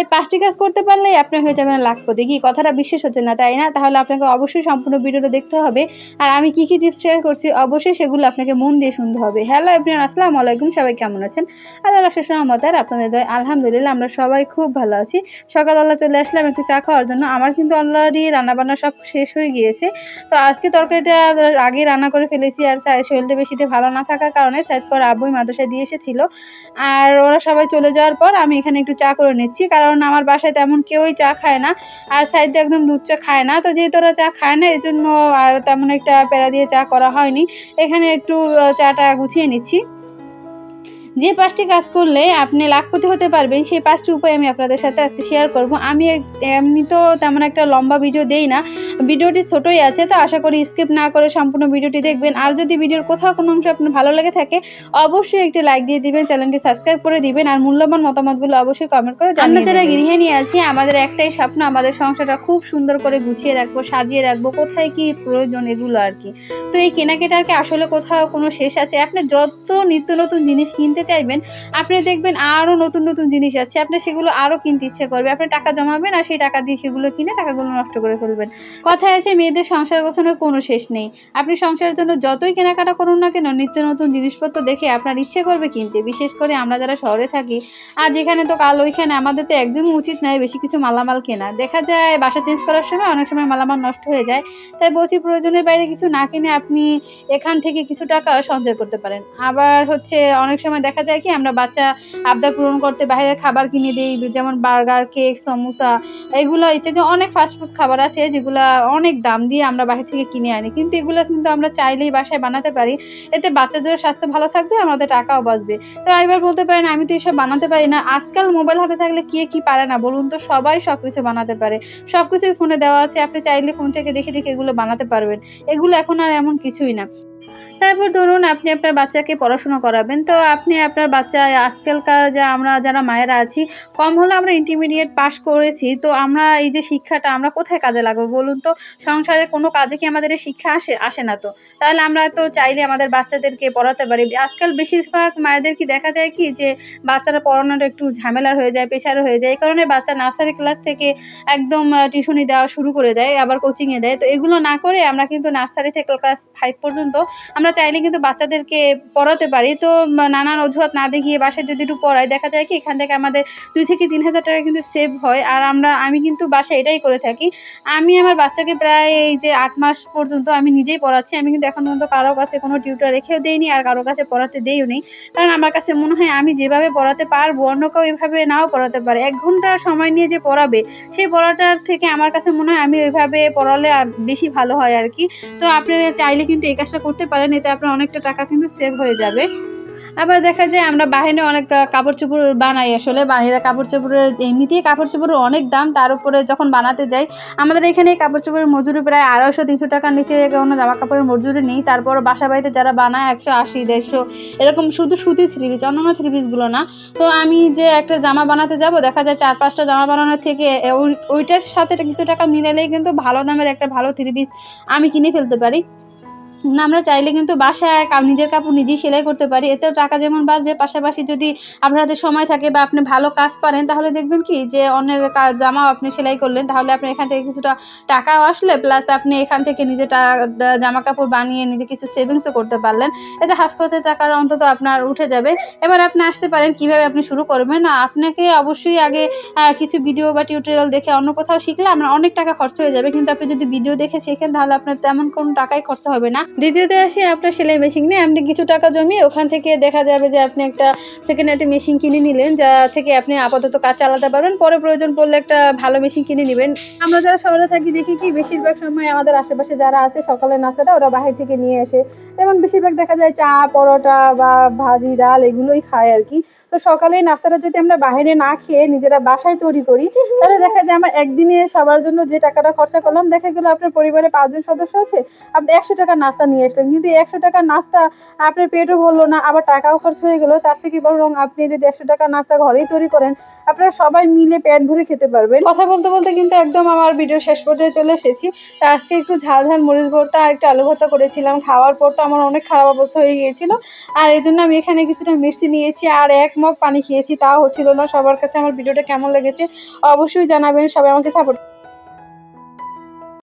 এই পাঁচটি কাজ করতে পারলেই আপনি হয়ে যাবেন লাখপতি। কি, কথাটা বিশ্বাস হচ্ছে না, তাই না? তাহলে আপনাকে অবশ্যই সম্পূর্ণ ভিডিওটা দেখতে হবে। আর আমি কী কী টিপস শেয়ার করছি, অবশ্যই সেগুলো আপনাকে মন দিয়ে শুনতে হবে। হ্যালো এভরিওয়ান আসসালামু আলাইকুম, সবাই কেমন আছেন? আল্লাহ রশেষ রহমতার আপনাদের দয়, আলহামদুলিল্লাহ আমরা সবাই খুব ভালো আছি। সকালবেলা চলে আসলাম একটু চা খাওয়ার জন্য। আমার কিন্তু অলরেডি রান্নাবান্না সব শেষ হয়ে গিয়েছে। তো আজকে তরকারিটা আগে রান্না করে ফেলেছি আর শরীরটা বেশিটা ভালো না থাকার কারণে সাইড করে আব্বুই মাদ্রাসায় দিয়ে এসেছিল আর ওরা সবাই চলে যাওয়ার পর আমি এখানে একটু চা করে নিচ্ছি। কারণ আমার বাসায় তেমন কেউই চা খায় না। আর সাইডে একদম দুধ চা খায় না। তো যেহেতু ওরা চা খায় না এই জন্য আর তেমন একটা প্যারা দিয়ে চা করা হয়নি। এখানে একটু চাটা গুছিয়ে নিচ্ছি। যে পাঁচটি কাজ করলে আপনি লাখপতি হতে পারবেন সেই পাঁচটি উপায় আমি আপনাদের সাথে আজকে শেয়ার করব। আমি এমনি তো তেমন একটা লম্বা ভিডিও দেই না। ভিডিওটি ছোটোই আছে তো আশা করি স্কিপ না করে সম্পূর্ণ ভিডিওটি দেখবেন। আর যদি ভিডিওর কোথাও কোনো অংশ আপনার ভালো লেগে থাকে অবশ্যই একটি লাইক দিয়ে দিবেন চ্যানেলটি সাবস্ক্রাইব করে দিবেন আর মূল্যবান মতামতগুলো অবশ্যই কমেন্ট করে আমরা যারা গৃহিণী আছি আমাদের একটাই স্বপ্ন আমাদের সংসারটা খুব সুন্দর করে গুছিয়ে রাখব সাজিয়ে রাখব কোথায় কি প্রয়োজন এগুলো আর কি। তো এই কেনাকাটার কি আসলে কোথাও কোনো শেষ আছে? আপনি যত নিত্য নতুন জিনিস কিনতে চাইবেন, আপনি দেখবেন আরও নতুন নতুন জিনিস আসছে, আপনি সেগুলো আরও কিনতে ইচ্ছে করবে। আপনি টাকা জমাবেন আর সেই টাকা দিয়ে সেগুলো কিনে টাকাগুলো নষ্ট করে ফেলবেন। কথায় আছে, মেয়েদের সংসার গোছানোর কোনো শেষ নেই। আপনি সংসারের জন্য যতই কেনাকাটা করুন না কেন, নিত্য নতুন জিনিসপত্র দেখে আপনার ইচ্ছে করবে কিনতে। বিশেষ করে আমরা যারা শহরে থাকি, আর যেখানে তো কাল ওইখানে আমাদের তো একদমই উচিত নয় বেশি কিছু মালামাল কেনা। দেখা যায়, বাসা চেঞ্জ করার সময় অনেক সময় মালামাল নষ্ট হয়ে যায়, তাই বলছি প্রয়োজনের বাইরে কিছু না কিনে আপনি এখান থেকে কিছু টাকা সঞ্চয় করতে পারেন। আবার হচ্ছে, অনেক সময় দেখা যায় কি, আমরা বাচ্চা আবদার পূরণ করতে বাইরের খাবার কিনে দিই, যেমন বার্গার, কেক, সমোসা, এগুলো ইত্যাদি অনেক ফাস্টফুড খাবার আছে, যেগুলো অনেক দাম দিয়ে আমরা বাইরে থেকে কিনে আনি। কিন্তু এগুলো কিন্তু আমরা চাইলেই বাসায় বানাতে পারি। এতে বাচ্চাদেরও স্বাস্থ্য ভালো থাকবে, আমাদের টাকাও বাঁচবে। তো এবার বলতে পারেন, আমি তো এসব বানাতে পারি না। আজকাল মোবাইল হাতে থাকলে কে কি পারে না? বলুন তো, সবাই সব কিছু বানাতে পারে। সব কিছুই ফোনে দেওয়া আছে। আপনি চাইলে ফোন থেকে দেখে দেখে এগুলো বানাতে পারবেন। এগুলো এখন আর এমন কিছুই না। তারপর ধরুন আপনি আপনার বাচ্চাকে পড়াশোনা করাবেন, তো আপনি আপনার বাচ্চা আজকালকার যে আমরা যারা মায়েরা আছি, কম হলে আমরা ইন্টারমিডিয়েট পাশ করেছি, তো আমরা এই যে শিক্ষাটা আমরা কোথায় কাজে লাগাবো বলুন তো? সংসারে কোনো কাজে কি আমাদের এই শিক্ষা আসে আসে না তো? তাহলে আমরা তো চাইলে আমাদের বাচ্চাদেরকে পড়াতে পারি। আজকাল বেশিরভাগ মায়েদের কি দেখা যায় কি যে বাচ্চারা পড়ানোটা একটু ঝামেলার হয়ে যায় প্রেশার হয়ে যায়, এই কারণে বাচ্চা নার্সারি ক্লাস থেকে একদম টিউশনি দেওয়া শুরু করে দেয়, আবার কোচিংয়ে দেয়। তো এগুলো না করে আমরা কিন্তু নার্সারি থেকে ক্লাস ফাইভ পর্যন্ত আমরা চাইলে কিন্তু বাচ্চাদেরকে পড়াতে পারি। তো নানান অজুহাত না দেখিয়ে বাসায় যদি একটু পড়াই দেখা যায় কি এখান থেকে আমাদের দুই থেকে তিন হাজার টাকা কিন্তু সেভ হয়। আর আমরা, আমি কিন্তু বাসায় এটাই করে থাকি। আমি আমার বাচ্চাকে প্রায় এই যে আট মাস পর্যন্ত আমি নিজেই পড়াচ্ছি। আমি কিন্তু এখন পর্যন্ত কারও কাছে কোনো টিউটার রেখেও দেইনি আর কারও কাছে পড়াতে দেইও নেই। কারণ আমার কাছে মনে হয় আমি যেভাবে পড়াতে পারব, অন্য কেউ এভাবে নাও পড়াতে পারে। এক ঘণ্টা সময় নিয়ে যে পড়াবে সেই পড়াটার থেকে আমার কাছে মনে হয় আমি ওইভাবে পড়ালে বেশি ভালো হয় আর কি। তো আপনারা চাইলে কিন্তু এই কাজটা করতে পারেন এতে আপনার অনেকটা টাকা কিন্তু সেভ হয়ে যাবে। আবার দেখা যায় আমরা বাহিরে অনেক কাপড় চোপড় বানাই আসলে। বাহিরে কাপড় চোপড়ের এমনিতেই কাপড় চোপড়ের অনেক দাম, তার উপরে যখন বানাতে যাই, আমাদের এখানে কাপড় চোপড়ের মজুরি প্রায় আড়াইশো, তিনশো টাকার নিচে কোনো জামা কাপড়ের মজুরি নেই। তারপর বাসা বাড়িতে যারা বানায় একশো, আশি, দেড়শো, এরকম শুধু সুতি থ্রি পিস অন্যান্য থ্রি পিসগুলো না। তো আমি যে একটা জামা বানাতে যাব, দেখা যায় চার, পাঁচটা জামা বানানোর থেকে ওই- ওইটার সাথে কিছু টাকা মিলালেই কিন্তু ভালো দামের একটা ভালো থ্রি পিস আমি কিনে ফেলতে পারি। আমরা চাইলে কিন্তু বাসায় নিজের কাপড় নিজেই সেলাই করতে পারি। এতেও টাকা যেমন বাঁচবে, পাশাপাশি যদি আপনার সময় থাকে বা আপনি ভালো কাজ পারেন, তাহলে দেখবেন কি যে অন্যের জামাও আপনি সেলাই করলেন, তাহলে আপনি এখান থেকে কিছুটা টাকাও আসলে প্লাস আপনি এখান থেকে নিজে জামা কাপড় বানিয়ে নিজে কিছু সেভিংসও করতে পারলেন। এতে হাসপাতাল টাকার অন্তত আপনার উঠে যাবে। এবার আপনি আসতে পারেন, কীভাবে আপনি শুরু করবেন? আপনাকে অবশ্যই আগে কিছু ভিডিও বা টিউটোরিয়াল দেখে অন্য কোথাও শিখলে আপনার অনেক টাকা খরচ হয়ে যাবে। কিন্তু আপনি যদি ভিডিও দেখে শেখেন, তাহলে আপনার তেমন কোনো টাকাই খরচ হবে না। দ্বিতীয়তে আসি, আপনার সেলাই মেশিন নিয়ে। আপনি কিছু টাকা জমিয়ে ওখান থেকে দেখা যাবে যে আপনি একটা সেকেন্ড হ্যান্ড মেশিন কিনে নিলেন, যা থেকে আপনি আপাতত কাজ চালাতে পারবেন। পরে প্রয়োজন পড়লে একটা ভালো মেশিন কিনে নেবেন। আমরা যারা শহরে থাকি, দেখি কি বেশিরভাগ সময় আমাদের আশেপাশে যারা আছে সকালের নাস্তাটা ওরা বাহির থেকে নিয়ে আসে। যেমন বেশিরভাগ দেখা যায় চা, পরোটা বা ভাজি, ডাল এগুলোই খায় আর কি। তো সকালে নাস্তাটা যদি আমরা বাইরে না খেয়ে নিজেরা বাসায় তৈরি করি, তাহলে দেখা যায় আমার একদিনে সবার জন্য যে টাকাটা খরচা করলাম, দেখা গেলো আপনার পরিবারে পাঁচজন সদস্য আছে, আপনি একশো টাকার নাস্তা নিয়ে আসলাম কিন্তু একশো টাকার নাস্তা আপনার পেটও ভরলো না, আবার টাকাও খরচ হয়ে গেলো। তার থেকে বরং আপনি যদি একশো টাকার নাস্তা ঘরেই তৈরি করেন, আপনারা সবাই মিলে পেট ভরে খেতে পারবেন। কথা বলতে বলতে কিন্তু একদম আমার ভিডিও শেষ পর্যায়ে চলে এসেছি। তা আজকে একটু ঝাল ঝাল মরিচ ভর্তা আর একটু আলু ভর্তা করেছিলাম। খাওয়ার পর তো আমার অনেক খারাপ অবস্থা হয়ে গিয়েছিল। আর এই জন্য আমি এখানে কিছুটা মিষ্টি নিয়েছি আর এক মগ পানি খেয়েছি। তাও হচ্ছিল না। সবার কাছে আমার ভিডিওটা কেমন লেগেছে অবশ্যই জানাবেন। সবাই আমাকে সাপোর্ট